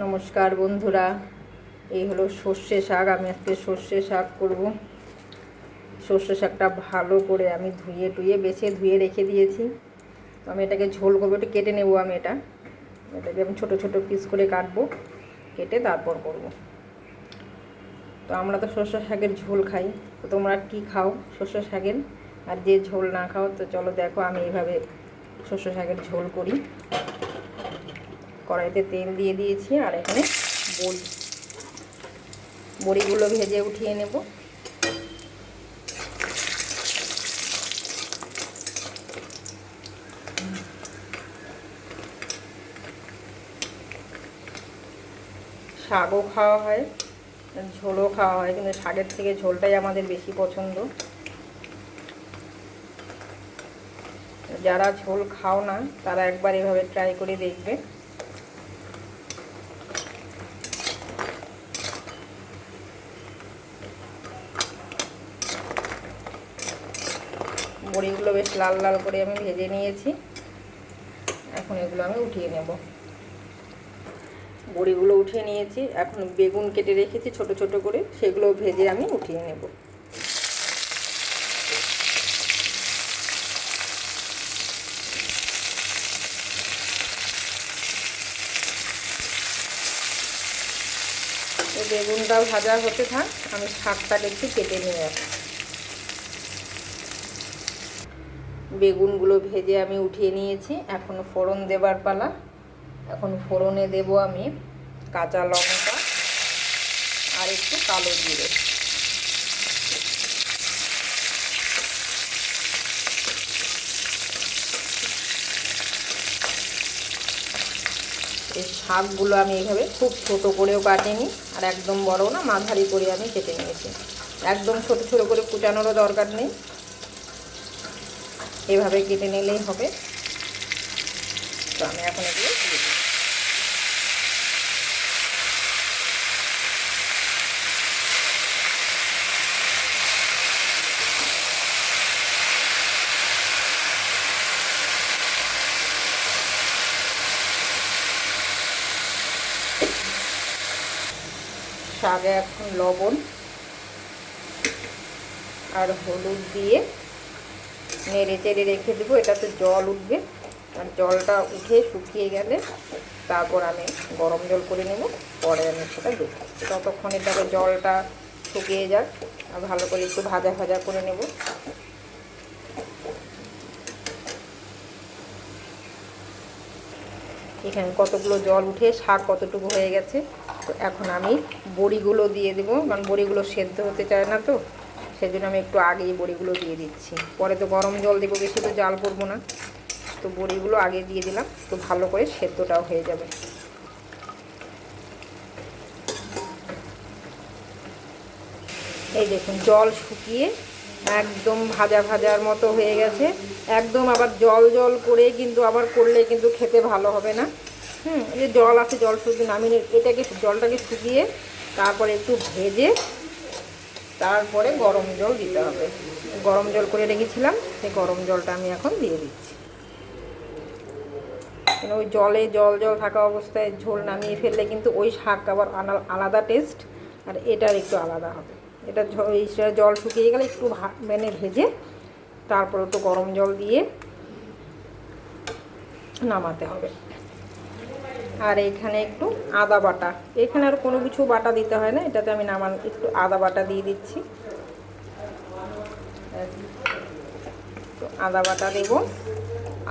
নমস্কার বন্ধুরা, এই হলো সর্ষে শাক, আমি আজকে সর্ষে শাক করব। সর্ষে শাকটা ভালো করে আমি ধুয়ে টুয়ে বেছে ধুয়ে রেখে দিয়েছি। তো আমি এটাকে ঝোল করব, একটু কেটে নেব আমি এটা। এটাকে আমি ছোটো ছোটো পিস করে কাটবো, কেটে তারপর করব। তো আমরা তো সর্ষে শাকের ঝোল খাই, তো তোমরা কি খাও সর্ষে শাকের? আর যে ঝোল না খাও, তো চলো দেখো আমি এইভাবে সর্ষে শাকের ঝোল করি। কড়াইতে তেল দিয়ে দিয়েছি আর এখানে বড়ি। বড়িগুলো ভেজে উঠিয়ে নেব। শাকও খাওয়া হয়, ঝোলও খাওয়া হয়, কিন্তু শাকের থেকে ঝোলটাই আমাদের বেশি পছন্দ। যারা ঝোল খাও না, তারা একবার এভাবে ট্রাই করে দেখবে। বড়িগুলো বেশ লাল লাল করে আমি ভেজে নিয়েছি। এখন এগুলো আমি উঠিয়ে নেব। বড়িগুলো উঠিয়ে নিয়েছি। এখন বেগুন কেটে রেখেছি ছোট ছোট করে। সেগুলো ভেজে আমি উঠিয়ে নেব। বেগুনটাও ভাজা হতে থাক। আমি শাকটাকে একটু কেটে নিয়ে আসি বেগুনগুলো ভেজে আমি উঠিয়ে নিয়েছি। এখন ফোড়ন দেবার পালা। এখন ফোড়নে দেব আমি কাঁচা লঙ্কা আর একটু কালো জিরে। এই শাকগুলো আমি এইভাবে খুব ছোট করেও কাটিনি আর একদম বড় না, মাঝারি করে আমি কেটে নিয়েছি। একদম ছোট ছোট করে কুচানোরও দরকার নেই। এভাবে কেটে নিলেই হবে। তো আমি এখন এগুলো শাকে এখন লবণ আর হলুদ দিয়ে নেড়ে চেড়ে রেখে দেবো, এটাতে জল উঠবে। আর জলটা উঠে শুকিয়ে গেলে তারপর আমি গরম জল করে নেব, পরে আমি সেটা দেবো। ততক্ষণ এটাকে জলটা শুকিয়ে যাক, আর ভালো করে একটু ভাজা ভাজা করে নেব। এখানে কতগুলো জল উঠে, শাক কতটুকু হয়ে গেছে, তো এখন আমি বড়িগুলো দিয়ে দেবো। কারণ বড়িগুলো সেদ্ধ হতে চায় না তো। সেই জন্য আমি একটু আগেই বড়িগুলো দিয়ে দিচ্ছি। পরে তো গরম জল দেবো, বেশি তো জাল করব না। তো বড়িগুলো আগে দিয়ে দিলাম, তো ভালো করে সেদ্ধটাও হয়ে যাবে। এই দেখুন, জল শুকিয়ে একদম ভাজা ভাজার মতো হয়ে গেছে। একদম আবার জল জল করে কিন্তু আবার করলে কিন্তু খেতে ভালো হবে না। হুম, এই জল আছে, জল শুকিয়ে নামিয়ে এটাকে জলটাকে শুকিয়ে তারপরে একটু ভেজে তারপরে গরম জল দিতে হবে। গরম জল করে রেখেছিলাম, সেই গরম জলটা আমি এখন দিয়ে দিচ্ছি। কেন ওই জলে জল জল থাকা অবস্থায় ঝোল নামিয়ে ফেললে কিন্তু ওই শাক আবার আলাদা টেস্ট আর এটার একটু আলাদা হবে। এটা জল শুকিয়ে গেলে একটু মানে ভেজে তারপর একটু গরম জল দিয়ে নামাতে হবে। আর এখানে একটু আদা বাটা। এখানে আর কোনো কিছু বাটা দিতে হয় না, এটাতে আমি নামান একটু আদা বাটা দিয়ে দিচ্ছি। তো আদা বাটা দেব।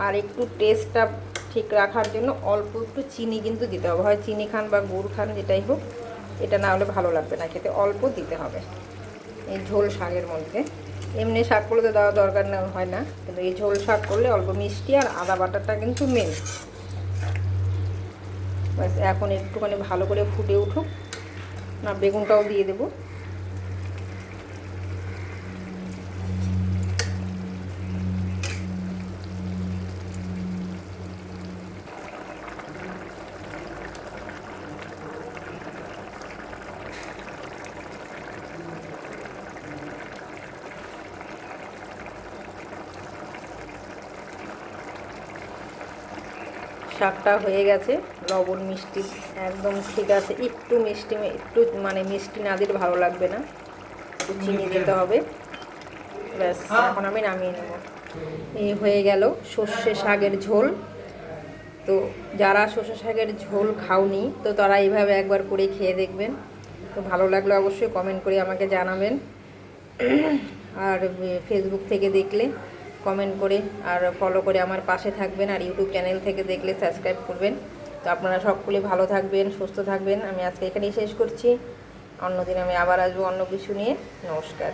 আর একটু টেস্টটা ঠিক রাখার জন্য অল্প একটু চিনি কিন্তু দিতে হবে। হয় চিনি খান বা গুড় খান, যেটাই হোক, এটা না হলে ভালো লাগবে না, খেতে অল্প দিতে হবে এই ঝোল শাকের মধ্যে। এমনি শাক করলে তো দেওয়া দরকার না, হয় না। কিন্তু এই ঝোল শাক করলে অল্প মিষ্টি আর আদা বাটাটা কিন্তু মেন ব্যাস এখন একটুখানি ভালো করে ফুটে উঠুক। না বেগুনটাও দিয়ে দেবো। শাকটা হয়ে গেছে লবণ মিষ্টি একদম ঠিক আছে। একটু মিষ্টি একটু মানে মিষ্টি না দিলে ভালো লাগবে না। একটু চিনি দিতে হবে। ব্যাস এখন আমি নামিয়ে নেব। এই হয়ে গেল সর্ষে শাকের ঝোল। তো যারা সর্ষে শাকের ঝোল খাওনি তো তারা এইভাবে একবার করে খেয়ে দেখবেন। তো ভালো লাগলে অবশ্যই কমেন্ট করে আমাকে জানাবেন। আর ফেসবুক থেকে দেখলে কমেন্ট করে আর ফলো করে আমার পাশে থাকবেন আর ইউটিউব চ্যানেল থেকে দেখলে সাবস্ক্রাইব করবেন। তো আপনারা সকলে ভালো থাকবেন, সুস্থ থাকবেন। আমি আজকে এখানেই শেষ করছি। অন্যদিন আমি আবার আসব অন্য কিছু নিয়ে। নমস্কার।